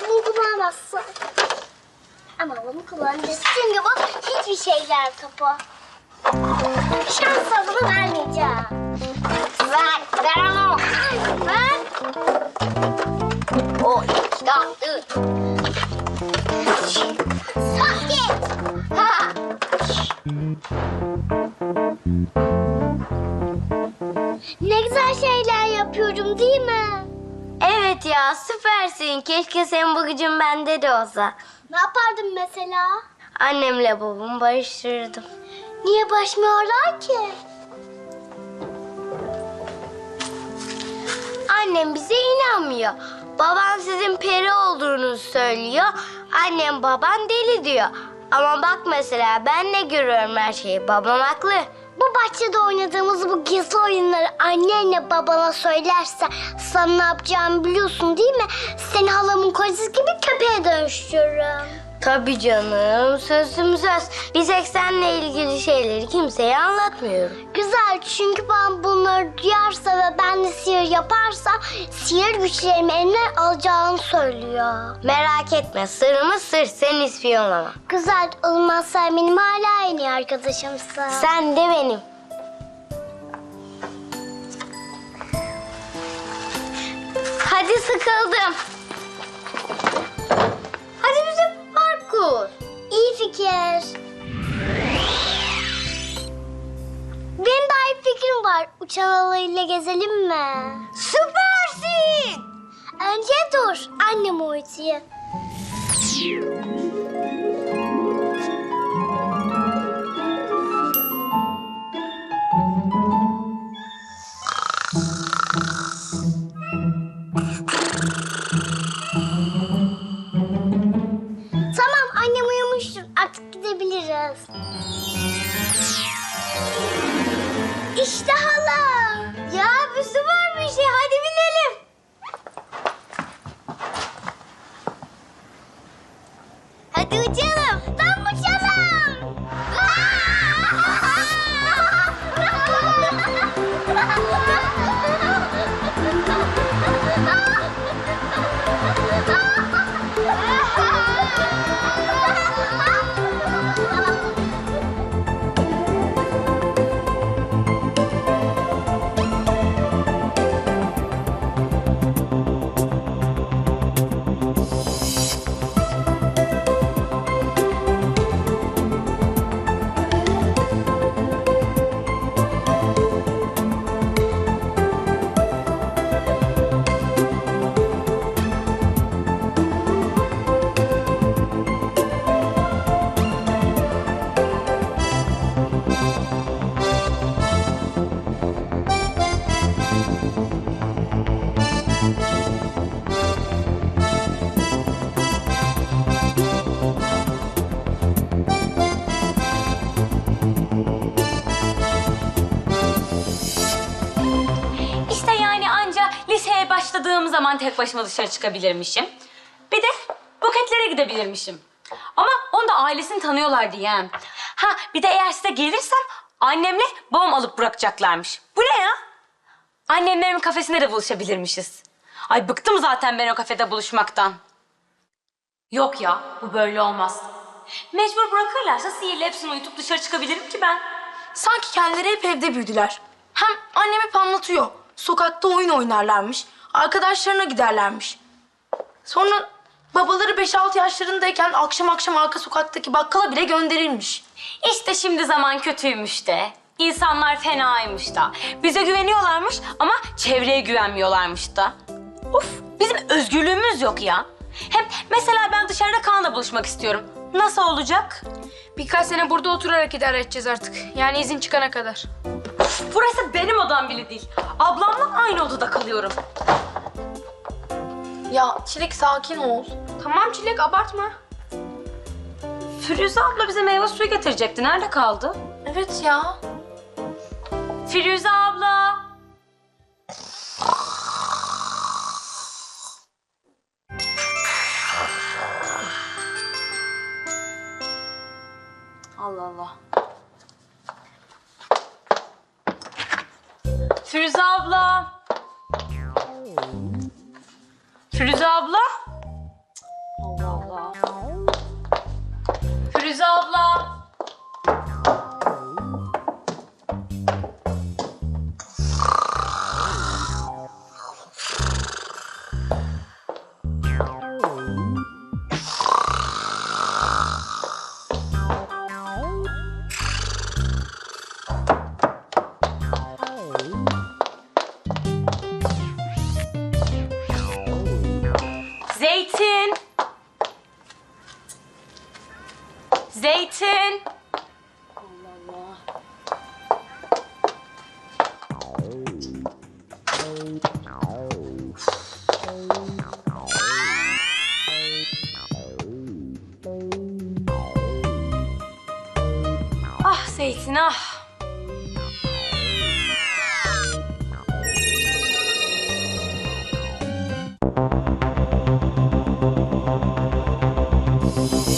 bunu kullanamazsın. Ama bunu kullanacağız. Çünkü bu hiçbir şeyler topu. Şans bunu vermeyeceğim. Ver, ver onu. Ver. O işte attı. Sakit. Ha. Ne güzel şeyler yapıyorum değil mi? Evet ya süpersin. Keşke senin bu gücün bende de olsa. Ne yapardım mesela? Annemle babamı barıştırırdım. Niye başmıyorlar ki? Annem bize inanmıyor. Babam sizin peri olduğunu söylüyor. Annem baban deli diyor. Ama bak mesela ben ne görüyorum her şeyi. Babam haklı. Bu bahçede oynadığımız bu gizli oyunları annenle babana söylerse sana ne yapacağımı biliyorsun değil mi? Seni halamın kocası gibi köpeğe dönüştürürüm. Tabii canım sözüm söz. Bir tek seninle ilgili şeyleri kimseye anlatmıyorum. Güzel çünkü ben bunları duyarsa ve ben de sihir yaparsa sihir güçlerimi eline alacağını söylüyor. Merak etme sırrımız sır sen ispiyonlama. Güzel o zaman sen benim hala en iyi arkadaşımsın. Sen de benim. Hadi sıkıldım. Fikir. Benim daha iyi fikrim var. Uçan alayıyla gezelim mi? Süpersin. Önce dur. Annem. Tamam zaman tek başıma dışarı çıkabilirmişim. Bir de buketlere gidebilirmişim. Ama onu da ailesini tanıyorlar diye. Ha bir de eğer size gelirsem annemle babam alıp bırakacaklarmış. Bu ne ya? Annemlerin kafesinde de buluşabilirmişiz. Ay bıktım zaten ben o kafede buluşmaktan. Yok ya bu böyle olmaz. Mecbur bırakırlarsa sihirle hepsini uyutup dışarı çıkabilirim ki ben. Sanki kendileri hep evde büyüdüler. Hem annem hep anlatıyor. Sokakta oyun oynarlarmış. Arkadaşlarına giderlermiş. Sonra babaları 5-6 yaşlarındayken akşam akşam arka sokaktaki bakkala bile gönderilmiş. İşte şimdi zaman kötüymüş de. İnsanlar fenaymış da. Bize güveniyorlarmış ama çevreye güvenmiyorlarmış da. Of bizim özgürlüğümüz yok ya. Hem mesela ben dışarıda Kaan'la buluşmak istiyorum. Nasıl olacak? Birkaç sene burada oturarak idare edeceğiz artık. Yani izin çıkana kadar. Burası benim odam bile değil. Ablamla aynı odada kalıyorum. Ya Çilek sakin ol. Tamam Çilek abartma. Firuze abla bize meyve suyu getirecekti. Nerede kaldı? Evet ya. Firuze abla. Allah Allah. Firuze abla. Zeytin. Zeytin. Ah Zeytin ah. Ne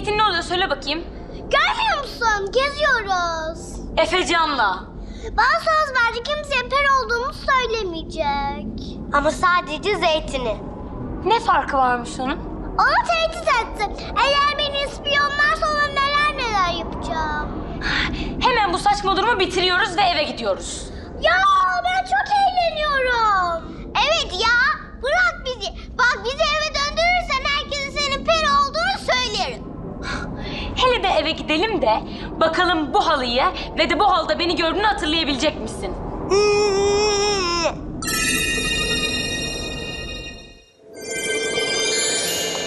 Zeytin ne oluyor söyle bakayım. Görmüyor musun? Geziyoruz. Efecan'la. Bana söz verdi kimseye peri olduğumu söylemeyecek. Ama sadece zeytini. Ne farkı varmış onun? Onu tehdit etti. Eğer beni ispiyonlarsa ona neler neler yapacağım. Hemen bu saçma durumu bitiriyoruz ve eve gidiyoruz. Ya ben çok eğleniyorum. Evet ya bırak bizi. Bak bizi eve döndürürsen herkese senin peri olduğunu söylerim. Eve gidelim de bakalım bu halıyı ve de bu halda beni gördüğünü hatırlayabilecek misin?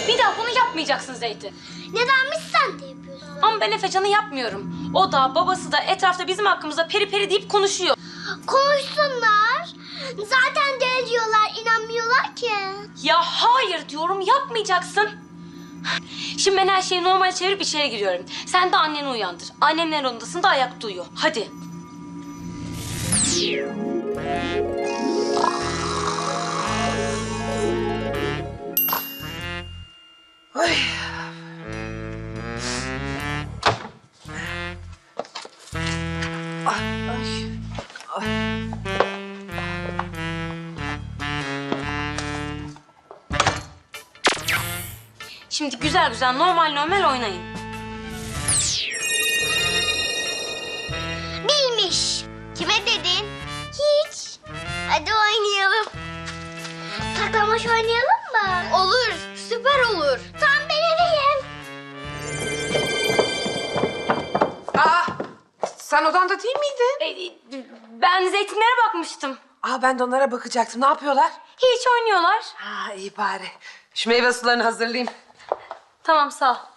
Bir daha bunu yapmayacaksın Zeytin. Nedenmiş sen de yapıyorsun? Ama ben Efecan'ı yapmıyorum. O da babası da etrafta bizim hakkımızda peri peri deyip konuşuyor. Konuşsunlar. Zaten deli diyorlar inanmıyorlar ki. Ya hayır diyorum yapmayacaksın. Şimdi ben her şeyi normal çevirip içeri giriyorum. Sen de anneni uyandır. Annemler odasında ayakta uyuyor. Hadi. Şimdi güzel güzel normal normal oynayın. Bilmiş. Kime dedin? Hiç. Hadi oynayalım. Saklambaç oynayalım mı? Olur, süper olur. Tam ben eveyim. Aa, sen odanda değil miydin? E, ben zeytinlere bakmıştım. Aa, ben de onlara bakacaktım. Ne yapıyorlar? Hiç oynuyorlar. Ha, iyi bari. Şu meyve sularını hazırlayayım. Tamam sağ ol.